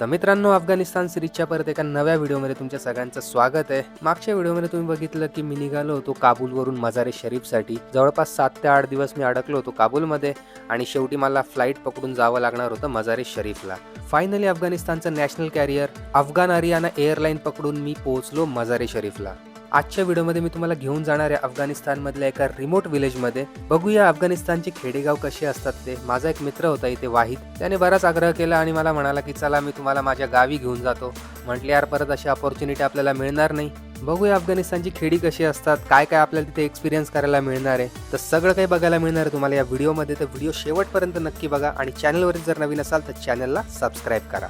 तर मित्रांनो अफगाणिस्तान सिरीजच्या परत एका नव्या व्हिडिओमध्ये तुमच्या सगळ्यांचं स्वागत आहे. मागच्या व्हिडिओमध्ये तुम्ही बघितलं की मी निघालो होतो काबूलवरून मजारे शरीफसाठी. जवळपास सात ते आठ दिवस मी अडकलो होतो काबूलमध्ये आणि शेवटी मला फ्लाईट पकडून जावं लागणार होतं मजारे शरीफला. Finally अफगाणिस्तानचं national carrier Afghan Ariana airline पकडून मी पोहोचलो मजारे शरीफला. आजच्या व्हिडिओमध्ये मी तुम्हाला घेऊन जाणार आहे अफगाणिस्तानमधल्या एका रिमोट विलेजमध्ये बघूया अफगाणिस्तानचे खेडेगाव कसे असतात ते. माझा एक मित्र होता इथे वाहिद. त्याने बराच आग्रह केला आणि मला म्हणाला की चला मी तुम्हाला माझ्या गावी घेऊन जातो. म्हटले यार परत अशी अपॉर्च्युनिटी आपल्याला मिळणार नाही. बघूया अफगाणिस्तानची खेडी कशी असतात काय काय आपल्याला तिथे एक्सपिरियन्स करायला मिळणार आहे. तर सगळं काही बघायला मिळणार आहे तुम्हाला या व्हिडिओमध्ये. तर व्हिडिओ शेवटपर्यंत नक्की बघा आणि चॅनलवर जर नवीन असाल तर चॅनलला सबस्क्राईब करा.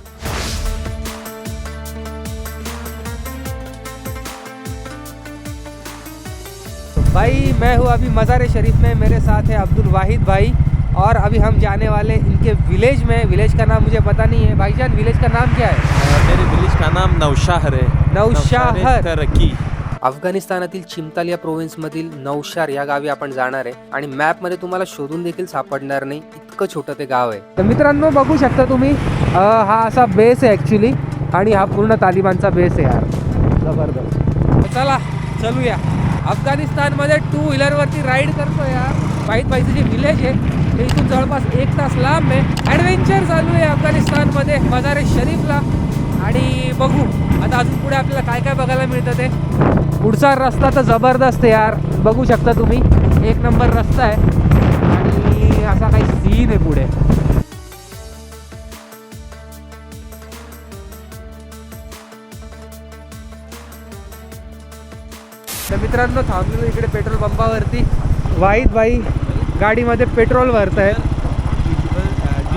भाई मैं हूँ अभी मज़ार शरीफ में मेरे साथ है अब्दुल वाहिद भाई और अभी हम जाने वाले इनके विलेज में। विलेज का नाम मुझे पता नहीं है। भाईजान विलेज का नाम क्या है? मेरे विलेज का नाम नौशाहर है। नौशाहर. तरक्की अफगाणिस्तानातील चिमताल या प्रोव्हिन्समधील नौशार या गावी आपण जाणार आहे आणि मॅपमध्ये तुम्हाला शोधून देखील सापडणार नाही. इतकं छोटं ते गाव आहे. तर मित्रांनो बघू शकता तुम्ही अं, हा असा बेस आहे ॲक्च्युली आणि हा पूर्ण तालिबानचा बेस आहे यार. जबरदस्त. चला चलूया. अफगाणिस्तानमध्ये टू व्हीलरवरती राईड करतो यार. पाहिजे पाहिजे जे विलेज आहे ते इथून जवळपास एक तास लांब आहे. ॲडव्हेंचर चालू आहे अफगाणिस्तानमध्ये मदारे शरीफला. आणि बघू आता अजून पुढे आपल्याला काय काय बघायला मिळतं ते. पुढचा रस्ता तर जबरदस्त आहे यार. बघू शकता तुम्ही एक नंबर रस्ता आहे. आणि असा काही सीन आहे पुढे. मित्रांनो थांबलेलो इकडे पेट्रोल पंपावरती. वाईट बाई गाडीमध्ये पेट्रोल भरत आहे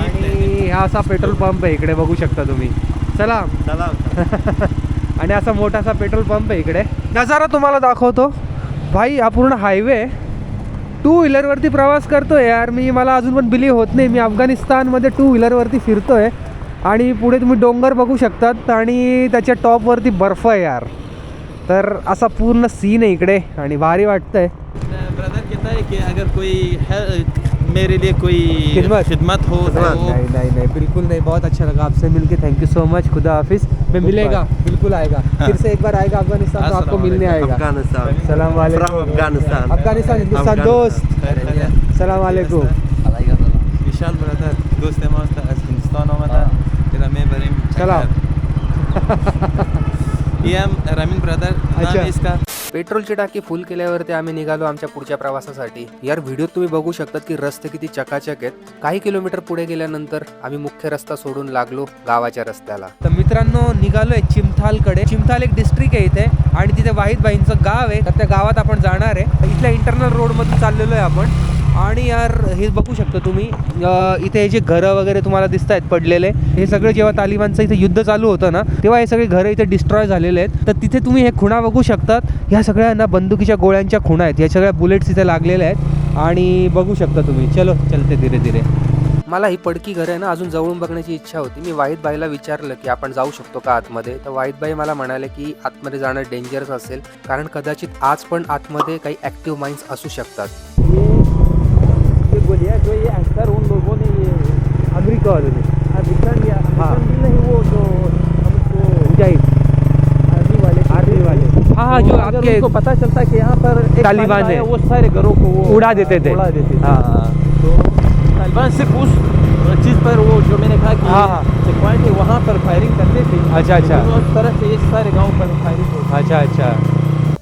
आणि हा असा पेट्रोल पंप आहे इकडे बघू शकता तुम्ही. चला. आणि असा मोठासा पेट्रोल पंप आहे इकडे. नजारा तुम्हाला दाखवतो. भाई हा पूर्ण हायवे टू व्हीलरवरती प्रवास करतोय यार. मी मला अजून पण बिलीव होत नाही. मी अफगाणिस्तानमध्ये टू व्हीलरवरती फिरतोय. आणि पुढे तुम्ही डोंगर बघू शकतात. आणि त्याच्या टॉपवरती बर्फ आहे यार. तर असा पूर्ण सीन आहे इकडे आणि भारी वाटतंय. ब्रदर कहता है कि अगर कोई मेरे लिए कोई खिदमत? खिदमत हो तो नहीं नहीं नहीं बिल्कुल नहीं बहुत अच्छा लगा आपसे मिलके. थैंक यू सो मच खुदा हाफिज. मैं मिलेगा बिल्कुल आएगा. हाँ. फिर से एक बार आएगा अफ़गानिस्तान तो आपको मिलने आएगा. अफ़गानिस्तान. सलाम वालेकुम. अफ़गानिस्तान. अफ़गानिस्तान हिंदुस्तान दोस्त. सलाम वालेकुम. विशाल ब्रदर दोस्त है हिंदुस्तान में हाँ. सलाम. ये हम रमीन ब्रदर नाम अच्छा. है इसका. पेट्रोलची टाकी फुल केल्यावरती आम्ही निघालो आमच्या पुढच्या प्रवासासाठी. यार व्हिडिओत तुम्ही बघू शकतात की रस्ते किती चकाचक आहेत. काही किलोमीटर पुढे गेल्यानंतर आम्ही मुख्य रस्ता सोडून लागलो गावाच्या रस्त्याला. तर मित्रांनो निघालोय चिमथालकडे. चिमथाल एक डिस्ट्रिक्ट आहे इथे आणि तिथे वाहिद बाईंचं गाव आहे. तर त्या गावात आपण जाणार आहे. इथल्या इंटरनल रोडमधून चाललेलो आहे आपण. आणि यार हे बघू शकता तुम्ही इथे हे जे घरं वगैरे तुम्हाला दिसत आहेत पडलेले हे सगळं जेव्हा तालिबानचं इथे युद्ध चालू होतं ना तेव्हा हे सगळे घरं इथे डिस्ट्रॉय झालेले आहेत. तर तिथे तुम्ही हे खुणा बघू शकतात. ह्या सगळ्या ना बंदुकीच्या गोळ्यांच्या खुणा आहेत. या सगळ्या बुलेट्स इथे लागलेल्या आहेत. आणि बघू शकता तुम्ही. चलो चलते धीरे धीरे. मला ही पडकी घर आहे ना अजून जवळून बघण्याची इच्छा होती. मी वाहिदबाईला विचारलं की आपण जाऊ शकतो का आतमध्ये? तर वाहिद मला म्हणाले की आतमध्ये जाणं डेंजरस असेल. कारण कदाचित आज पण आतमध्ये काही ॲक्टिव्ह माइंड्स असू शकतात. ये बोलिए जो ये अक्सर उन लोगों ने ये अमेरिका वाले अमेरिकन या हाँ। नहीं वो जो हमको मुजाहिद आर्मी वाले आर्मी वाले हाँ हाँ जो आपके उनको पता चलता है कि यहाँ पर तालिबान है। वो सारे घरों को वो उड़ा देते थे। उड़ा देते थे हाँ। तो तालिबान सिर्फ़ उस चीज़ पर वो जो मैंने कहा कि हाँ, हाँ। चेक पॉइंट है वहाँ पर फायरिंग करते थे अच्छा, अच्छा। तो उस तरह से इस सारे गाँव पर फायरिंग अच्छा अच्छा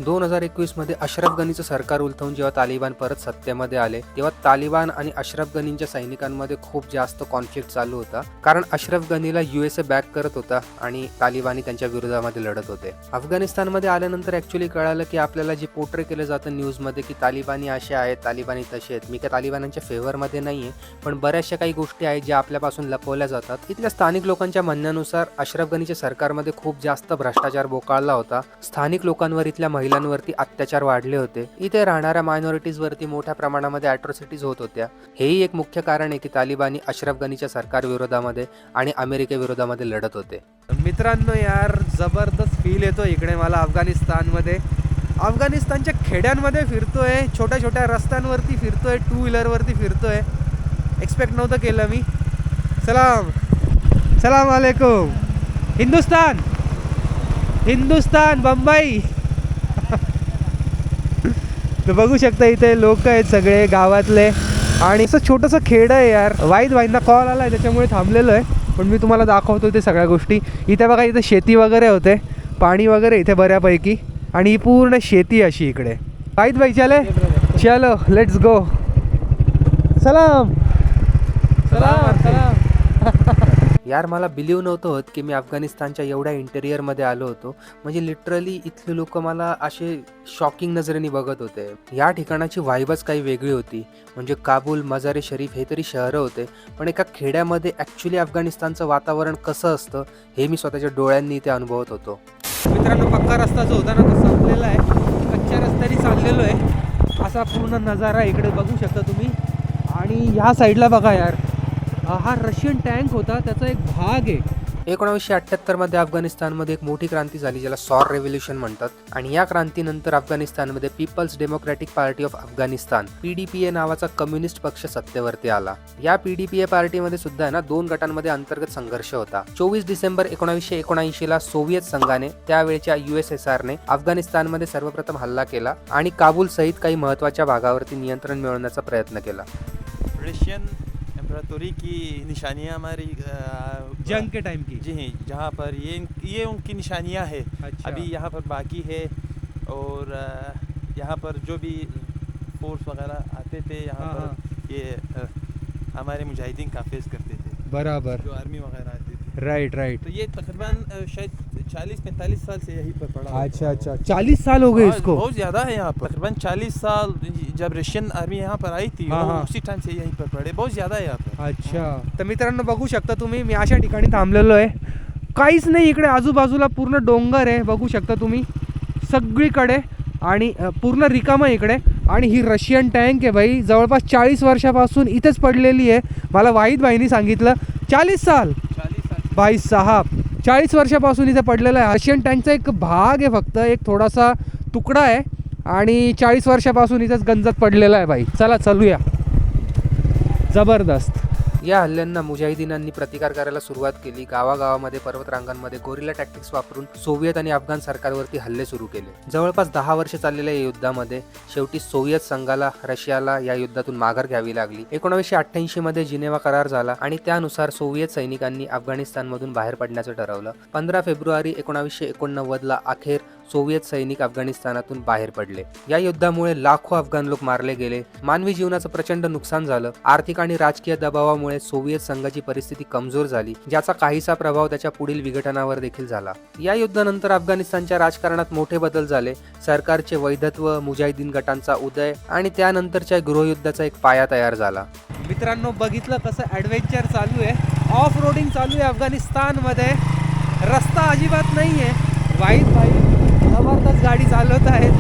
दोन हजार एकवीसमध्ये अशरफ गनीचं सरकार उलथवून जेव्हा तालिबान परत सत्तेमध्ये आले तेव्हा तालिबान आणि अशरफ गनींच्या सैनिकांमध्ये खूप जास्त कॉन्फ्लिक्ट चालू होता. कारण अशरफ गनीला युएसए बॅक करत होता आणि तालिबानी त्यांच्या विरोधामध्ये लढत होते. अफगाणिस्तानमध्ये आल्यानंतर ऍक्च्युली कळालं की आपल्याला जे पोर्ट्रे केलं जातं न्यूजमध्ये की तालिबानी असे आहेत तालिबानी तसे आहेत. मी काय तालिबानांच्या फेवरमध्ये नाही आहे पण बऱ्याचशा काही गोष्टी आहेत ज्या आपल्यापासून लपवल्या जातात. इथल्या स्थानिक लोकांच्या म्हणण्यानुसार अशरफ गनीच्या सरकारमध्ये खूप जास्त भ्रष्टाचार बोकाळला होता. स्थानिक लोकांवर इथल्या महिला महिलांवरती अत्याचार वाढले होते. इथे राहणाऱ्या मायनॉरिटीज वरती मोठ्या प्रमाणामध्ये अॅट्रॉसिटीज होत होत्या. हेही एक मुख्य कारण आहे की तालिबानी अशरफ गनीच्या सरकार विरोधामध्ये आणि अमेरिकेविरोधामध्ये लढत होते. मित्रांनो यार जबरदस्त फील येतो इकडे मला अफगाणिस्तानमध्ये. अफगाणिस्तानच्या खेड्यांमध्ये फिरतोय छोट्या छोट्या रस्त्यांवरती फिरतोय टू व्हीलरवरती फिरतोय. एक्सपेक्ट नव्हतं केलं मी. सलाम. सलाम वालेकुम हिंदुस्तान. हिंदुस्तान बंबई. तर बघू शकता इथे लोक आहेत सगळे गावातले. आणि असं छोटंसं खेड आहे यार. वाईट वाईंना कॉल आला आहे त्याच्यामुळे थांबलेलो आहे. पण मी तुम्हाला दाखवतो ते सगळ्या गोष्टी. इथे बघा इथे शेती वगैरे होते. पाणी वगैरे इथे बऱ्यापैकी. आणि ही पूर्ण शेती अशी इकडे. वाईट भाई चले. चलो लेट्स गो सलाम. सलाम. सलाम. यार मला बिलीव नव्हतं होत की मी अफगाणिस्तानच्या एवढ्या इंटेरियरमध्ये आलो होतो. म्हणजे लिटरली इथले लोक मला असे शॉकिंग नजरेने बघत होते. या ठिकाणाची वाईबच काही वेगळी होती. म्हणजे काबूल मजारे शरीफ हे तरी शहरं होते. पण एका खेड्यामध्ये ॲक्च्युली अफगाणिस्तानचं वातावरण कसं असतं हे मी स्वतःच्या डोळ्यांनी ते अनुभवत होतो. मित्रांनो पक्का रस्ता जो होता ना तो संपलेला आहे. कच्च्या रस्त्याने चाललेलो आहे. असा पूर्ण नजारा इकडे बघू शकता तुम्ही. आणि ह्या साईडला बघा यार. हा हा रशियन टँक होता त्याचा एक भाग आहे. एकोणावीसशे अठ्ठ्याहत्तरमध्ये अफगाणिस्तानमध्ये एक मोठी क्रांती झाली ज्याला सॉर रेव्होल्युशन म्हणतात. आणि या क्रांतीनंतर अफगाणिस्तानमध्ये people's democratic party of Afghanistan PDPA नावाचा कम्युनिस्ट पक्ष सत्तेवरती आला. या पीडीपीए पार्टीमध्ये सुद्धा आहे ना दोन गटांमध्ये अंतर्गत संघर्ष होता. चोवीस डिसेंबर एकोणावीसशे एकोणऐंशी ला सोव्हिएत संघाने त्यावेळच्या युएसएसआरने अफगाणिस्तानमध्ये सर्वप्रथम हल्ला केला आणि काबूल सहित काही महत्त्वाच्या भागावरती नियंत्रण मिळवण्याचा प्रयत्न केला. रशियन एम्परातोरी की निशानियाँ हमारी जंग के टाइम की। जी हाँ जहाँ पर ये ये उनकी निशानियाँ है। अच्छा। अभी यहाँ पर बाकी है और यहाँ पर जो भी फोर्स वगैरह आते थे यहाँ हाँ, पर ये हमारे मुजाहिदीन का फेस करते थे। बराबर। जो आर्मी वगैरह आती थी। राइट राइट तो ये तकरीबन शायद चालीस पैंतालीस साल से यहीं पर पड़ा है। अच्छा अच्छा। चालीस साल हो गए इसको? बहुत ज़्यादा है यहाँ पर। तकरीबन चालीस साल जब रशियन आर्मी यहाँ पर आई थी वो। उसी टाइम से यहीं पर पड़े। बहुत ज़्यादा है यहाँ पर। अच्छा। तर मित्रांनो बघू शकता तुम्ही मी अशा ठिकाणी थांबलेलो आहे. काहीच नाही इकडे आजूबाजूला पूर्ण डोंगर आहे बघू शकता तुम्ही. सगळीकडे आणि पूर्ण रिकामं आहे इकडे. आणि ही रशियन टँक आहे भाई जवळपास चाळीस वर्षापासून इथेच पडलेली आहे. मला वाहिद भाईनी सांगितलं चाळीस साल. भाई साहब चाळीस वर्षापासून इथे पडलेला आहे. आशियन टँकचा एक भाग आहे फक्त. एक थोडासा तुकडा आहे. आणि चाळीस वर्षापासून इथेच गंजत पडलेला आहे बाई. चला चालूया. जबरदस्त. या हल्ल्यांना मुजाहिदीनांनी प्रतिकार करायला सुरुवात केली. गावागावामध्ये पर्वतरांगांमध्ये गोरिला टॅक्टिक्स वापरून सोव्हिएत आणि अफगाण सरकारवरती हल्ले सुरू केले. जवळपास दहा वर्ष चाललेल्या या युद्धामध्ये शेवटी सोव्हिएत संघाला रशियाला या युद्धातून माघार घ्यावी लागली. एकोणीसशे अठ्ठ्याऐंशी मध्ये जिनेवा करार झाला आणि त्यानुसार सोव्हिएत सैनिकांनी अफगाणिस्तानमधून बाहेर पडण्याचं ठरवलं. पंधरा फेब्रुवारी एकोणावीसशे एकोणनव्वदला अखेर सोव्हिएत सैनिक अफगाणिस्तानातून बाहेर पडले. या युद्धामुळे लाखो अफगाण लोक मारले गेले. मानवी जीवनाचं प्रचंड नुकसान झालं. आर्थिक आणि राजकीय दबावामुळे सोव्हिएत संघाची परिस्थिती कमजोर झाली ज्याचा काहीसा प्रभाव त्याच्या पुढील विघटनावर देखील झाला. या युद्धानंतर अफगाणिस्तानच्या राजकारणात मोठे बदल झाले. सरकारचे वैधत्व मुजाहिदीन गटांचा उदय आणि त्यानंतरच्या गृहयुद्धाचा एक पाया तयार झाला. मित्रांनो बघितलं कसं ॲडव्हेंचर चालू आहे. ऑफ रोडिंग चालू आहे अफगाणिस्तानमध्ये. रस्ता अजिबात नाही आहे वाईट वाईट जबरदस्त गाडी चालवत आहेत.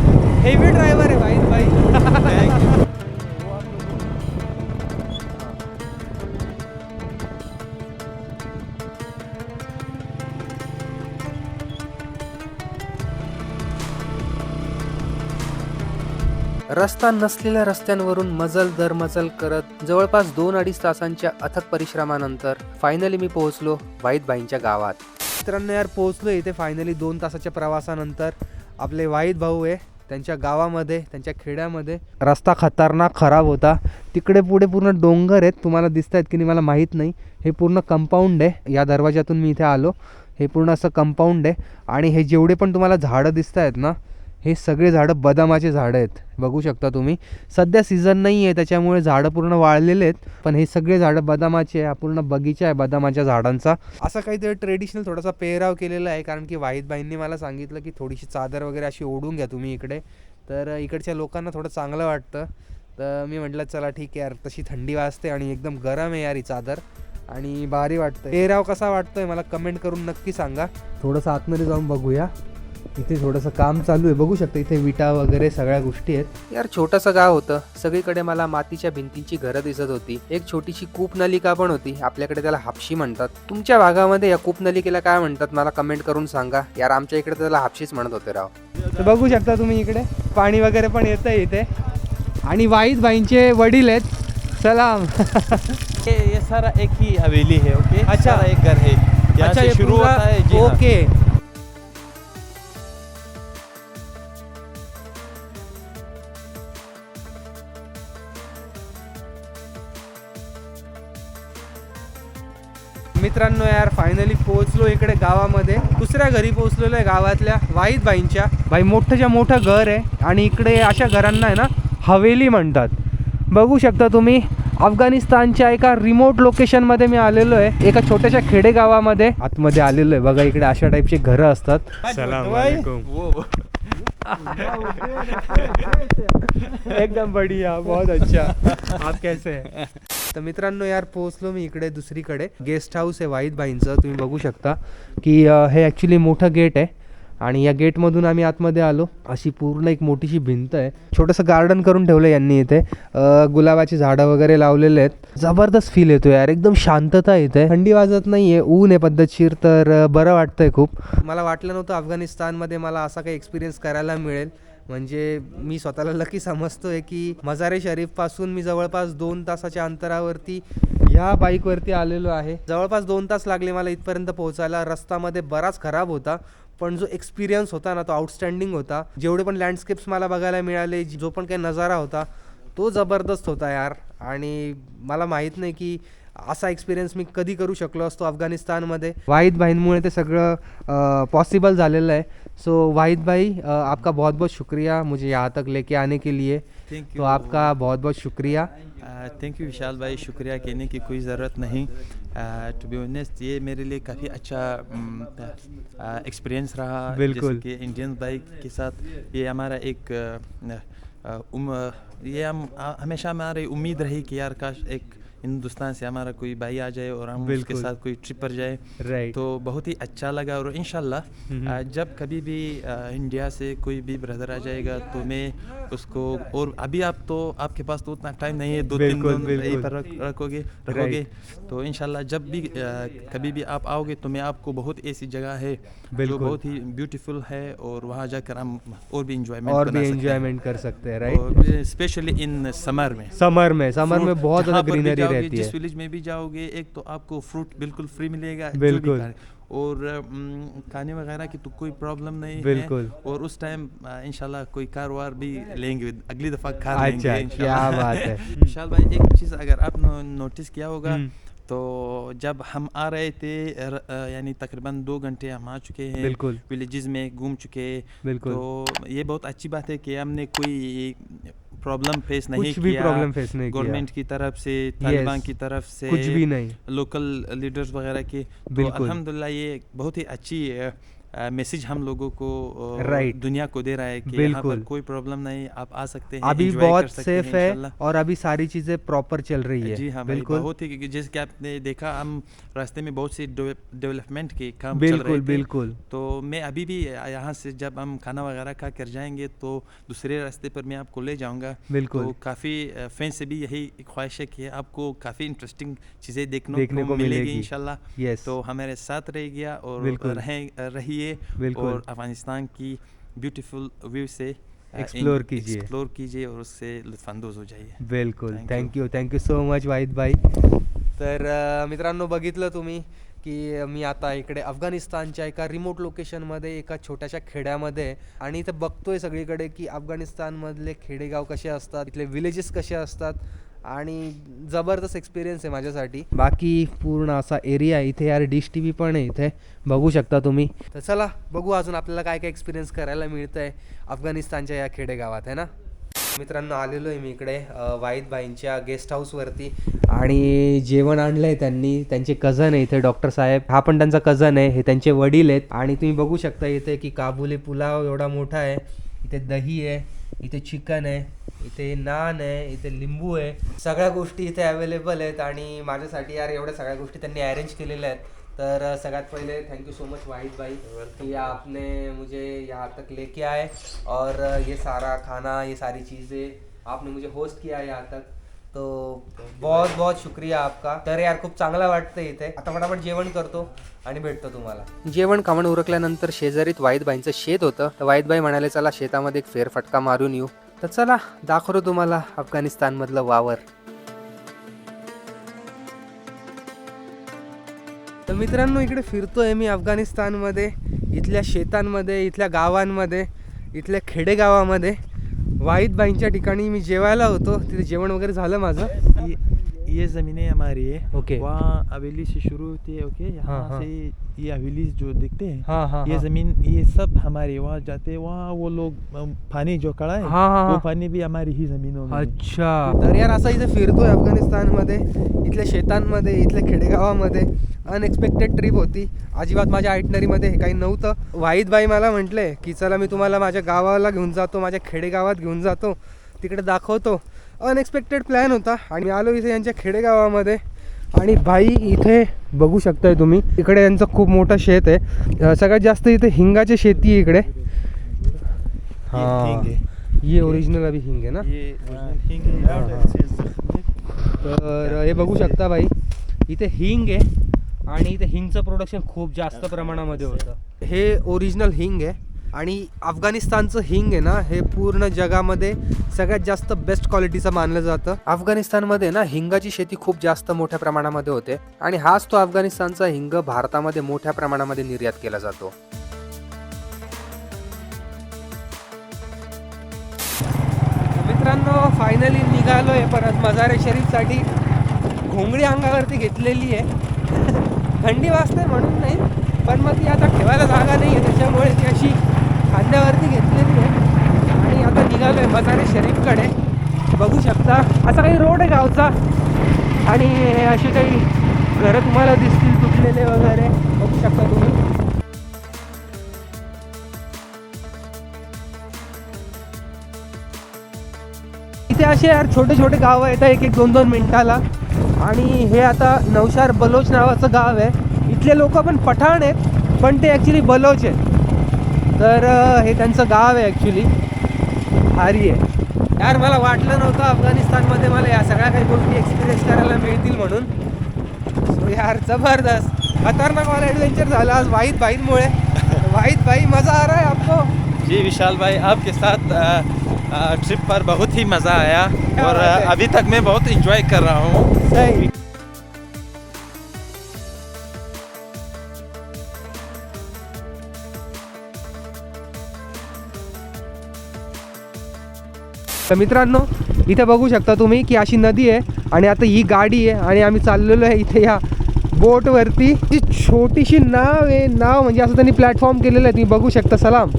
हेवी ड्रायव्हर आहे वाईद भाई. रस्ता नसलेल्या रस्त्यांवरून मजल दर मजल करत जवळपास दोन अडीच तासांच्या अथक परिश्रमानंतर फायनली मी पोहोचलो वाईदबाईंच्या गावात. मित्रांनो यार पोहोचलो इथे फायनली दोन तासाच्या प्रवासानंतर. आपले वाईद भाऊ आहे त्यांच्या गावामध्ये त्यांच्या खेड्यामध्ये. रस्ता खतरनाक खराब होता. तिकडे पुढे पूर्ण डोंगर आहेत तुम्हाला दिसत आहेत की नाही मला माहीत नाही. हे पूर्ण कंपाऊंड आहे. या दरवाजातून मी इथे आलो. हे पूर्ण असं कंपाऊंड आहे. आणि हे जेवढे पण तुम्हाला झाडं दिसत आहेत ना हे सगळे झाडं बदामाचे झाडं आहेत. बघू शकता तुम्ही. सध्या सीझन नाही आहे त्याच्यामुळे झाडं पूर्ण वाळलेले आहेत. पण हे सगळे झाडं बदामाचे आहे पूर्ण बगीचा आहे बदामाच्या झाडांचा. असं काहीतरी ट्रेडिशनल थोडासा पेहराव केलेला आहे कारण की वाहिदबाईंनी मला सांगितलं की थोडीशी चादर वगैरे अशी ओढून घ्या तुम्ही इकडे. तर इकडच्या लोकांना थोडं चांगलं वाटतं. तर मी म्हटलं चला ठीक आहे यार तशी थंडी वाजते आणि एकदम गरम आहे यार ही चादर. आणि भारी वाटतं पेहराव कसा वाटतोय मला कमेंट करून नक्की सांगा. थोडंसं आतमध्ये जाऊन बघूया. इथे थोडंसं काम चालू आहे. बघू शकता इथे विटा वगैरे सगळ्या गोष्टी आहेत. यार छोटंसं गाव होतं. सगळीकडे मला मातीच्या भिंतींची घरं दिसत होती. एक छोटीशी कूप नलिका पण होती. आपल्याकडे त्याला हापशी म्हणतात. तुमच्या भागामध्ये या कूप नलिकेला काय म्हणतात मला कमेंट करून सांगा. यार आमच्या इकडे त्याला हापशीच म्हणत होते राव. तर बघू शकता तुम्ही इकडे. पाणी वगैरे पण येतं इथे. आणि वाईद भाईंचे वडील आहेत. सलाम. ये ये सारा एक ही हवेली है ओके? अच्छा। एक घर है अच्छा, शुरू होता है. ओके. मित्रांनो यार फायनली पोहोचलो इकडे गावामध्ये. दुसऱ्या घरी पोहोचलेलो आहे गावातल्या वाईद बाईंच्या. बाई मोठंच्या मोठं घर आहे आणि इकडे अशा घरांना आहे ना हवेली म्हणतात. बघू शकता तुम्ही अफगाणिस्तानच्या एका रिमोट लोकेशनमध्ये मी आलेलो आहे एका छोट्याशा खेडेगावामध्ये. आतमध्ये आलेलो आहे. बघा इकडे अशा टाईपचे घरं असतात. सलाम वालेकुम वो एकदम बढ़िया बहुत अच्छा. आप कैसे हैं? तर मित्रांनो यार पोहोचलो मी इकडे दुसरीकडे. गेस्ट हाऊस आहे वाईद भाईंचं. तुम्ही बघू शकता की हे ॲक्च्युली मोठं गेट आहे. आणि या गेटमधून आम्ही आतमध्ये आलो. अशी पूर्ण एक मोठीशी भिंत आहे. छोटंसं गार्डन करून ठेवलं यांनी इथे. गुलाबाची झाडं वगैरे लावलेले आहेत. जबरदस्त फील येतो यार. एकदम शांतता येते. इथे थंडी वाजत नाही आहे ऊन आहे पद्धतशीर तर बरं वाटतंय खूप. मला वाटलं नव्हतं अफगाणिस्तानमध्ये मला असा काही एक्सपिरियन्स करायला मिळेल. म्हणजे मी स्वतःला लकी समजतोय की मजारे शरीफपासून मी जवळपास दोन तासाच्या अंतरावरती ह्या बाईकवरती आलेलो आहे. जवळपास दोन तास लागले मला इथपर्यंत पोहोचायला. रस्तामध्ये बराच खराब होता पण जो एक्सपिरियन्स होता ना तो आउटस्टँडिंग होता. जेवढे पण लँडस्केप्स मला बघायला मिळाले जो पण काही नजारा होता तो जबरदस्त होता यार. आणि मला माहीत नाही की असा एक्सपिरियन्स मी कधी करू शकलो असतो अफगाणिस्तानमध्ये. वाहिद भाईंमुळे ते सगळं पॉसिबल झालेलं आहे. सो वाहिद भाई आपका बहुत बहुत शुक्रिया. मुझे यहाँ तक लेके आने के लिए. थैंक तो आपका बहुत बहुत शुक्रिया. थैंक यू विशाल भाई. शुक्रिया कहने की कोई ज़रूरत नहीं. टू बी ऑनेस्ट ये मेरे लिए काफ़ी अच्छा एक्सपीरियंस रहा. बिल्कुल। कि इंडियन बाइक के साथ ये हमारा एक अ, उम, ये हम हमेशा हमारी उम्मीद रही कि यार काश एक हिंदुस्तान से हमारा कोई भाई आ जाए और हम उसके साथ कोई ट्रिप पर जाए राइट तो बहुत ही अच्छा लगा और इनशाला हम्म। जब कभी भी अ, इंडिया से कोई भी ब्रदर आ जाएगा तो मैं उसको और अभी आप तो आपके पास तो उतना टाइम नहीं है दो तीन दिन यहीं पर रख, रखोगे रखोगे। तो इनशाला जब भी अ, कभी भी आप आओगे तो मैं आपको बहुत ऐसी जगह है जो बहुत ही ब्यूटीफुल है और वहाँ जाकर हम और भी इंजॉयमेंट और भी एंजॉयमेंट कर सकते हैं राइट स्पेशली इन समर में। समर में समर में बहुत ज़्यादा ग्रीनरी रहती जिस है विलेज में भी जाओगे एक तो आपको फ्रूट बिल्कुल फ्री मिलेगा बिल्कुल। और खाने वगैरह की तो कोई प्रॉब्लम नहीं बिल्कुल। है और उस टाइम इंशाल्लाह कोई कार वार भी लेंगे अगली दफ़ा कार अच्छा, क्या बात है। विशाल भाई एक चीज़ अगर आप नोटिस किया होगा हम्म। तो जब हम आ रहे थे र- यानी तकरीबन दो घंटे हम आ चुके हैं बिल्कुल। विलेजेस में घूम चुके बिल्कुल। तो ये बहुत अच्छी बात है कि हमने कोई प्रॉब्लम फेस नहीं कुछ भी problem face नहीं किया। गवर्नमेंट की तरफ से तालिबान की तरफ से कुछ भी नहीं लोकल लीडर्स वगैरह के तो बिल्कुल। अल्हम्दुलिल्लाह ये बहुत ही अच्छी मैसेज हम लोगों को Right. दुनिया को दे रहा है कि यहाँ पर कोई प्रॉब्लम नहीं आप आ सकते हैं अभी बहुत सेफ़ हैं है और अभी सारी चीज़ें प्रॉपर चल रही है। जी हाँ बिल्कुल। बहुत ही क्योंकि जैसे कि आपने देखा हम रास्ते में बहुत सी डेवलपमेंट के काम चल बिल्कुल रहे बिल्कुल। तो मैं अभी भी यहाँ से जब हम खाना वगैरह खा कर जाएँगे तो दूसरे रास्ते पर मैं आपको ले जाऊँगा। बिल्कुल। तो काफ़ी फ़ैन से भी यही ख्वाहिश है कि आपको काफ़ी इंटरेस्टिंग चीज़ें देखने, को मिलेगी। इंशाल्लाह। तो हमारे साथ रह गया और। रहें रहिए। बिल्कुल। और अफगानिस्तान की ब्यूटीफुल व्यू से Explore इन- कीजिए। एक्सप्लोर कीजिए और उससे लुत्फानंदोज हो जाइए बिलकुल Thank thank you thank you so much Wahid भाई तर अ, मित्रांनो बघितलं तुम्ही की मी आता इकडे अफगाणिस्तानच्या एका रिमोट लोकेशनमध्ये एका छोट्याशा खेड्यामध्ये. आणि इथं बघतोय सगळीकडे की अफगाणिस्तानमधले खेडेगाव कसे असतात इथले विलेजेस कसे असतात आणि जबरदस्त एक्सपिरियन्स आहे माझ्यासाठी. बाकी पूर्ण असा एरिया आहे. इथे यार डिश टी व्ही पण आहे इथे. बघू शकता तुम्ही. तर चला बघू अजून आपल्याला काय काय एक्सपिरियन्स करायला मिळतं आहे अफगाणिस्तानच्या या खेडेगावात आहे ना? मित्रांनो आलेलो आहे मी इकडे अ, वाईद भाईंच्या गेस्ट हाऊसवरती आणि जेवण आणलं आहे त्यांनी. त्यांचे कझन आहे इथे डॉक्टर साहेब. हा पण त्यांचा कझन आहे. हे त्यांचे वडील आहेत. आणि तुम्ही बघू शकता इथे की काबुली पुलाव एवढा मोठा आहे. इथे दही आहे. इथे चिकन आहे इथे नान आहे इथे लिंबू आहे. सगळ्या गोष्टी इथे अवेलेबल आहेत आणि माझ्यासाठी यार एवढ्या सगळ्या गोष्टी त्यांनी अरेंज केलेल्या आहेत. तर सगळ्यात पहिले thank you so much Wahid भाई कि आपने मुझे यहाँ तक लेके आए. और ये सारा खाना ये सारी चीज़ें आपने मुझे होस्ट किया यहाँ तक. तो बहुत बहुत शुक्रिया आपका। तर यार खूप चांगलं वाटतं इथे. आता फटाफट जेवण करतो आणि भेटतो तुम्हाला. जेवण खावण उरकल्यानंतर शेजारीत वाईदबाईंचं शेत होतं. तर वाईदबाई म्हणाले चला शेतामध्ये एक फेरफटका मारून येऊ. तर चला दाखवतो तुम्हाला अफगाणिस्तानमधलं वावर. तर मित्रांनो इकडे फिरतोय मी अफगाणिस्तानमध्ये इथल्या शेतांमध्ये इथल्या गावांमध्ये इथल्या खेडेगावामध्ये. वाईद बाईंच्या ठिकाणी मी जेवायला होतो. तिथे जेवण वगैरे झालं माझं. ये ज़मीनें हमारी है ओके। वहाँ हवेली से शुरू होती है ओके यहाँ हाँ। से ये हवेली जो दिखते हैं हाँ, हाँ, ये। ज़मीन ये सब हमारी वहाँ जाते हैं वहाँ वो लोग पानी जो कड़ा है हाँ, हाँ, वो। पानी भी हमारी ही ज़मीनों में है। अच्छा तर यार असं इथे फिरतोय अफगाणिस्तानमध्ये इथल्या शेतांमध्ये इथल्या खेडेगावामध्ये अनएक्सपेक्टेड ट्रिप होती अजिबात माझ्या आयटनरीमध्ये हे काही नव्हतं वाईदबाई मला म्हटले की चला मी तुम्हाला माझ्या गावाला घेऊन जातो माझ्या खेडेगावात घेऊन जातो तिकडे दाखवतो अनएक्सपेक्टेड प्लॅन होता. आणि आलो इथे यांच्या खेडेगावामध्ये. आणि भाई इथे बघू शकताय तुम्ही इकडे यांचं खूप मोठं शेत आहे. सगळ्यात जास्त इथे हिंगाची शेती आहे इकडे. हाँ. ये ओरिजिनल अभी हिंग है ना तर हे बघू शकता भाई इथे हिंग आहे. आणि इथे हिंगचं प्रोडक्शन खूप जास्त प्रमाणामध्ये होतं. हे ओरिजिनल हिंग आहे. आणि अफगाणिस्तानचं हिंग आहे ना हे पूर्ण जगामध्ये सगळ्यात जास्त बेस्ट क्वालिटीचं मानलं जातं. अफगाणिस्तानमध्ये ना हिंगाची शेती खूप जास्त मोठ्या प्रमाणामध्ये होते आणि हाच तो अफगाणिस्तानचा हिंग भारतामध्ये मोठ्या प्रमाणामध्ये निर्यात केला जातो. मित्रांनो फायनली निघालो आहे परत मजारे शरीफसाठी. घोंगडी अंगावरती घेतलेली आहे. थंडी वाजते म्हणून नाही पण मग ती आता ठेवायला जागा नाही आहे त्याच्यामुळे ती अशी खांद्यावरती घेतलेली आहे आणि आता निघालोय मजारे शरीफकडे. बघू शकता. असा काही रोड आहे गावचा. आणि अशी काही घरं तुम्हाला दिसतील तुटलेले वगैरे. बघू शकता तुम्ही. इथे असे यार छोटे छोटे गावं येतात एक एक दोन दोन मिनिटाला. आणि हे आता नवशार बलोच नावाचं गाव आहे. इथले लोक पण पठाण आहेत पण ते ॲक्च्युली बलोच आहेत. तर हे त्यांचं गाव आहे ॲक्च्युली भारी आहे. यार मला वाटलं नव्हतं अफगाणिस्तानमध्ये मला या सगळ्या काही गोष्टी एक्सपिरियन्स करायला मिळतील म्हणून. सो यार जबरदस्त. खतरनाक वाला ॲडव्हेंचर झाला आज वाईद भाईंमुळे वाईद भाई मजा आ रहा है आपको? जी विशाल भाई आपके साथ अ, अ, ट्रिप पर बहुत ही मज़ा आया. और। अभी तक मैं बहुत इंजॉय कर रहा हूँ. सही। तर मित्रांनो इथे बघू शकता तुम्ही की अशी नदी आहे आणि आता ही गाडी आहे आणि आम्ही चाललेलो आहे इथे या बोटवरती. जी छोटीशी नाव आहे नाव म्हणजे असं त्यांनी प्लॅटफॉर्म केलेलं आहे तुम्ही बघू शकता सलाम.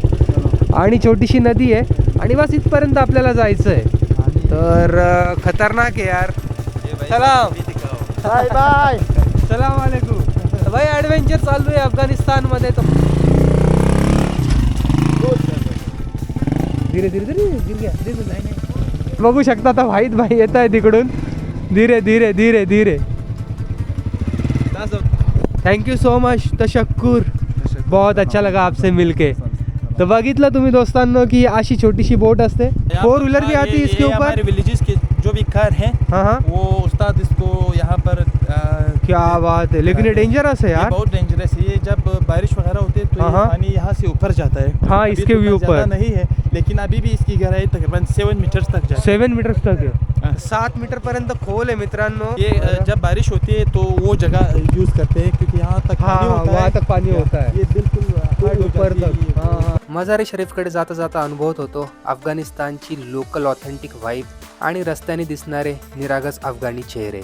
आणि छोटीशी नदी आहे आणि बस इथपर्यंत आपल्याला जायचं आहे तर खतरनाक आहे यार. सलाम. Bye bye. सलाम वालेकुम. भाई ॲडव्हेंचर चालू आहे अफगाणिस्तानमध्ये. तर धीरे धीरे धीरे धीरे धीरे. बघू शकता आता वाईट भाई येत आहे तिकडून. धीरे धीरे धीरे धीरे. थैंक यू सो मच तशक्कुर. बहुत अच्छा लगा आपसे मिलके. तर बघितलं तुम्ही दोस्तांनो की अशी छोटीशी बोट असते. फोर व्हीलर भी आती इसके ऊपर? विलेजेस जो भी कार है हाँ हाँ। वो उस्ताद इसको यहाँ पर अ, क्या बात है लेकिन ये डेंजरस है। यार। बहुत डेंजरस है। ये जब बारिश वगैरह होती है तो हाँ, हाँ। पानी यहाँ से ऊपर जाता है। हाँ, इसके तो भी ज़्यादा ऊपर। नहीं है लेकिन अभी भी इसकी गहराई तकरीबन सेवन मीटर्स तक जाती सेवन मीटर तक है। हाँ। सात मीटर पर्यंत खोल है मित्रांनो। ये जब बारिश होती है तो वो जगह यूज़ करते हैं क्योंकि यहाँ तक हाँ, पानी होता वहाँ है। तक पानी होता है। ये बिल्कुल हो ऊपर है तक। हाँ, मजारे शरीफकडे जाता जाता अनुभवत होतो। अफगाणिस्तानची लोकल ऑथेंटिक व्हाईब आणि रस्त्याने दिसणारे निरागस अफगाणी चेहरे.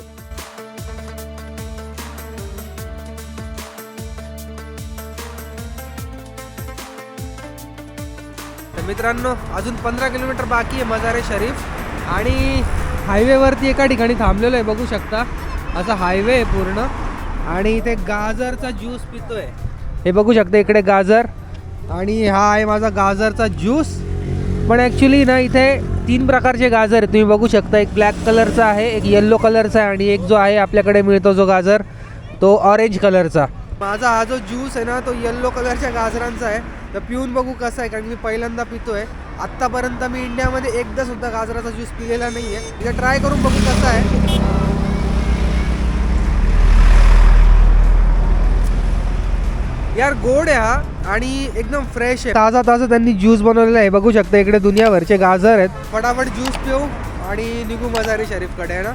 तर मित्रांनो अजून पंधरा किलोमीटर बाकी आहे मजारे शरीफ आणि हायवेवरती एका ठिकाणी थांबलेलो आहे बघू शकता. असा हायवे आहे पूर्ण. आणि इथे गाजरचा ज्यूस पितोय. हे बघू शकता इकडे गाजर. आणि हा आहे माझा गाजरचा ज्यूस पण ॲक्च्युली ना इथे तीन प्रकारचे गाजर तुम्ही बघू शकता एक ब्लॅक कलरचा आहे एक येल्लो कलरचा आहे आणि एक जो आहे आपल्याकडे मिळतो जो गाजर तो ऑरेंज कलरचा माझा हा जो ज्यूस आहे ना तो येल्लो कलरच्या गाजरांचा आहे. तर पिऊन बघू कसा आहे कारण मी पहिल्यांदा पितोय. आत्तापर्यंत मी इंडियामध्ये एकदा सुद्धा गाजराचा ज्यूस पिलेला नाही आहे ट्राय करून बघू कसा आहे. यार गोड आहे हा आणि एकदम फ्रेश आहे. ताजा ताजा त्यांनी ज्यूस बनवलेला आहे. बघू शकता इकडे दुनियाभरचे गाजर आहेत. फटाफट ज्यूस पिऊ आणि निघू मजारी शरीफकडे आहे ना?